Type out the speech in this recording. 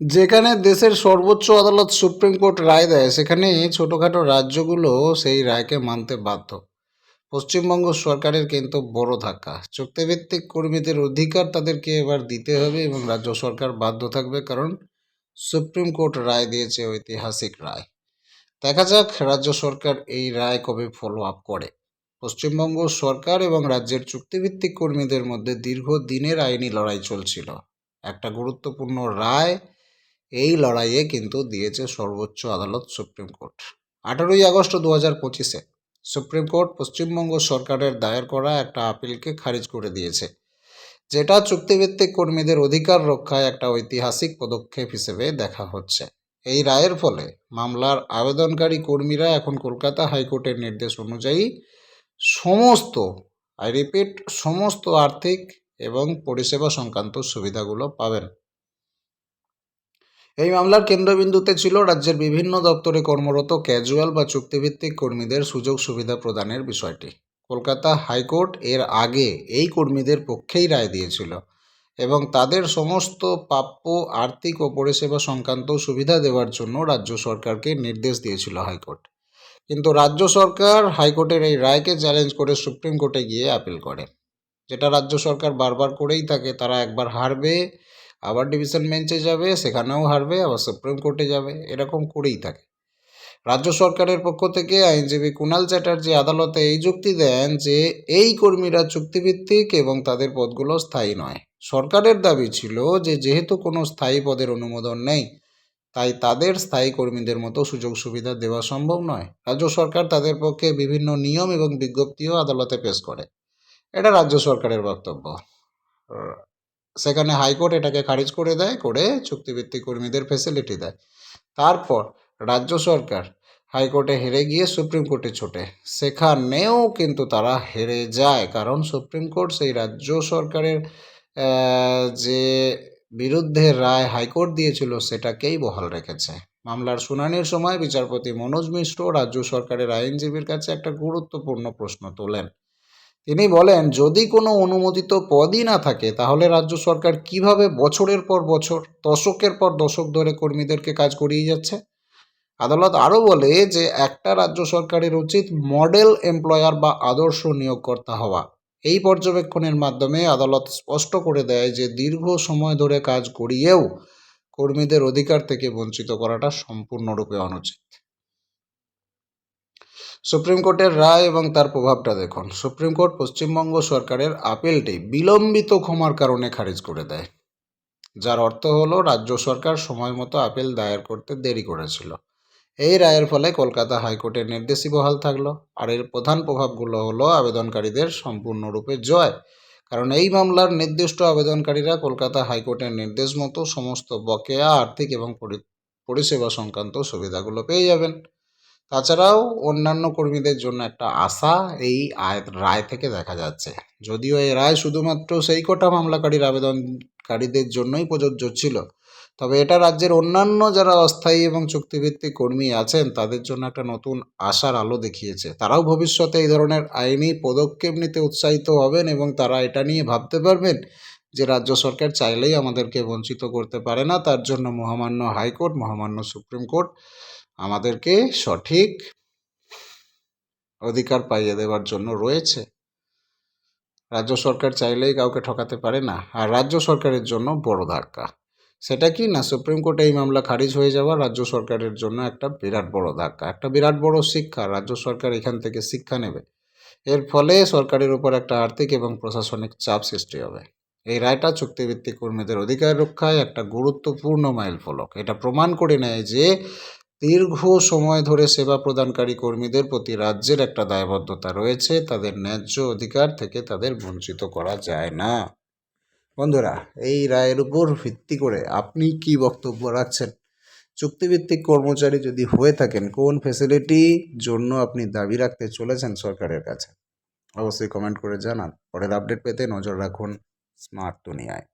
যেখানে দেশের সর্বোচ্চ আদালত সুপ্রিম কোর্ট রায় দেয় সেখানে ছোটোখাটো রাজ্যগুলো সেই রায়কে মানতে বাধ্য। পশ্চিমবঙ্গ সরকারের কিন্তু বড় ধাক্কা। চুক্তিভিত্তিক কর্মীদের অধিকার তাদেরকে এবার দিতে হবে এবং রাজ্য সরকার বাধ্য থাকবে কারণ সুপ্রিম কোর্ট রায় দিয়েছে ঐতিহাসিক রায়। দেখা যাক রাজ্য সরকার এই রায় কবে ফলো আপ করে। পশ্চিমবঙ্গ সরকার এবং রাজ্যের চুক্তিভিত্তিক কর্মীদের মধ্যে দীর্ঘদিনের আইনি লড়াই চলছিল। একটা গুরুত্বপূর্ণ রায় এই লড়াইয়ে কিন্তু দিয়েছে সর্বোচ্চ আদালত সুপ্রিম কোর্ট। আঠারোই আগস্ট দু হাজার পঁচিশে সুপ্রিম কোর্ট পশ্চিমবঙ্গ সরকারের দায়ের করা একটা আপিলকে খারিজ করে দিয়েছে, যেটা চুক্তিভিত্তিক কর্মীদের অধিকার রক্ষায় একটা ঐতিহাসিক পদক্ষেপ হিসেবে দেখা হচ্ছে। এই রায়ের ফলে মামলার আবেদনকারী কর্মীরা এখন কলকাতা হাইকোর্টের নির্দেশ অনুযায়ী সমস্ত, আই রিপিট, সমস্ত আর্থিক এবং পরিষেবা সংক্রান্ত সুবিধাগুলো পাবেন। এই মামলার কেন্দ্রবিন্দুতে ছিল রাজ্যের বিভিন্ন দপ্তরে কর্মরত ক্যাজুয়াল বা চুক্তিভিত্তিক কর্মীদের সুযোগ সুবিধা প্রদানের বিষয়টি। কলকাতা হাইকোর্ট এর আগে এই কর্মীদের পক্ষেই রায় দিয়েছিল এবং তাদের সমস্ত প্রাপ্য আর্থিক ও পরিষেবা সংক্রান্ত সুবিধা দেওয়ার জন্য রাজ্য সরকারকে নির্দেশ দিয়েছিল হাইকোর্ট। কিন্তু রাজ্য সরকার হাইকোর্টের এই রায়কে চ্যালেঞ্জ করে সুপ্রিম কোর্টে গিয়ে আপিল করে। যেটা রাজ্য সরকার বারবার করেই থাকে, তারা একবার হারবে আবার ডিভিশন বেঞ্চে যাবে, সেখানেও হারবে, আবার সুপ্রিম কোর্টে যাবে, এরকম করেই থাকে। রাজ্য সরকারের পক্ষ থেকে আইনজীবী কুণাল চ্যাটার্জি আদালতে এই যুক্তি দেন যে, এই কর্মীরা চুক্তিভিত্তিক এবং তাদের পদগুলো স্থায়ী নয়। সরকারের দাবি ছিল যে, যেহেতু কোনো স্থায়ী পদের অনুমোদন নেই, তাই তাদের স্থায়ী কর্মীদের মতো সুযোগ সুবিধা দেওয়া সম্ভব নয়। রাজ্য সরকার তাদের পক্ষে বিভিন্ন নিয়ম এবং বিজ্ঞপ্তিও আদালতে পেশ করে। এটা রাজ্য সরকারের বক্তব্য। সেখানে হাইকোর্ট এটাকে খারিজ করে দেয়, করে চুক্তিভিত্তিক কর্মীদের ফেসিলিটি দেয়। তারপর রাজ্য সরকার হাইকোর্টে হেরে গিয়ে সুপ্রিম কোর্টে ছোটে। সেখানেও কিন্তু তারা হেরে যায়, কারণ সুপ্রিম কোর্ট সেই রাজ্য সরকারের যে বিরুদ্ধে রায় হাইকোর্ট দিয়েছিল সেটাকেই বহাল রেখেছে। মামলার শুনানির সময় বিচারপতি মনোজ মিশ্র রাজ্য সরকারের আইনজীবীর কাছে একটা গুরুত্বপূর্ণ প্রশ্ন তোলেন। তিনি বলেন, যদি কোনো অনুমোদিত পদই না থাকে, তাহলে রাজ্য সরকার কীভাবে বছরের পর বছর, দশকের পর দশক ধরে কর্মীদেরকে কাজ করিয়ে যাচ্ছে? আদালত আরও বলে যে, একটা রাজ্য সরকারের উচিত মডেল এমপ্লয়ার বা আদর্শ নিয়োগকর্তা হওয়া। এই পর্যবেক্ষণের মাধ্যমে আদালত স্পষ্ট করে দেয় যে, দীর্ঘ সময় ধরে কাজ করিয়েও কর্মীদের অধিকার থেকে বঞ্চিত করাটা সম্পূর্ণরূপে অনুচিত। সুপ্রিম কোর্টের রায় এবং তার প্রভাবটা দেখুন। সুপ্রিম কোর্ট পশ্চিমবঙ্গ সরকারের আপিলটি বিলম্বিত ক্ষমার কারণে খারিজ করে দেয়। যার অর্থ হলো, রাজ্য সরকার সময় মতো আপিল দায়ের করতে দেরি করেছিল। এই রায়ের ফলে কলকাতা হাইকোর্টের নির্দেশই বহাল থাকল। আর এর প্রধান প্রভাবগুলো হলো, আবেদনকারীদের সম্পূর্ণরূপে জয়। কারণ এই মামলার নির্দিষ্ট আবেদনকারীরা কলকাতা হাইকোর্টের নির্দেশ মতো সমস্ত বকেয়া, আর্থিক এবং পরি- পরিষেবা সংক্রান্ত সুবিধাগুলো পেয়ে যাবেন। তাছাড়াও অন্যান্য কর্মীদের জন্য একটা আশা এই আয়, রায় থেকে দেখা যাচ্ছে। যদিও এই রায় শুধুমাত্র সেই কটা মামলাকারীর আবেদনকারীদের জন্যই প্রযোজ্য ছিল, তবে এটা রাজ্যের অন্যান্য যারা অস্থায়ী এবং চুক্তিভিত্তিক কর্মী আছেন, তাদের জন্য একটা নতুন আশার আলো দেখিয়েছে। তারাও ভবিষ্যতে এই ধরনের আইনি পদক্ষেপ নিতে উৎসাহিত হবেন এবং তারা এটা নিয়ে ভাবতে পারবেন যে রাজ্য সরকার চাইলেই আমাদেরকে বঞ্চিত করতে পারে না। তার জন্য মহামান্য হাইকোর্ট, মহামান্য সুপ্রিম কোর্ট আমাদেরকে সঠিক অধিকার পাইয়ে দেওয়ার জন্য রয়েছে। রাজ্য সরকার চাইলেই কাউকে ঠকাতে পারে না, আর রাজ্য সরকারের জন্য বড় ধাক্কা। সেটা কি না? সুপ্রিম কোর্টে এই মামলা খারিজ হয়ে যাওয়া রাজ্য সরকারের জন্য একটা বিরাট বড় ধাক্কা, একটা বিরাট বড় শিক্ষা। রাজ্য সরকার এখান থেকে শিক্ষা নেবে। এর ফলে সরকারের উপর একটা আর্থিক এবং প্রশাসনিক চাপ সৃষ্টি হবে। এই রায়টা চুক্তিভিত্তিক কর্মীদের অধিকার রক্ষায় একটা গুরুত্বপূর্ণ মাইল ফলক এটা প্রমাণ করে নেয় যে দীর্ঘ সময় ধরে সেবা প্রদানকারী কর্মীদের প্রতি রাজ্যের একটা দায়বদ্ধতা রয়েছে, তাদের ন্যায্য অধিকার থেকে তাদের বঞ্চিত করা যায় না। বন্ধুরা, এই রায়ের উপর ভিত্তি করে আপনি কি বক্তব্য রাখছেন? চুক্তিভিত্তিক কর্মচারী যদি হয়ে থাকেন, কোন ফেসিলিটি জন্য আপনি দাবি রাখতে চলেছেন সরকারের কাছে? অবশ্যই কমেন্ট করে জানান। পরের আপডেট পেতে নজর রাখুন স্মার্ট দুনিয়ায়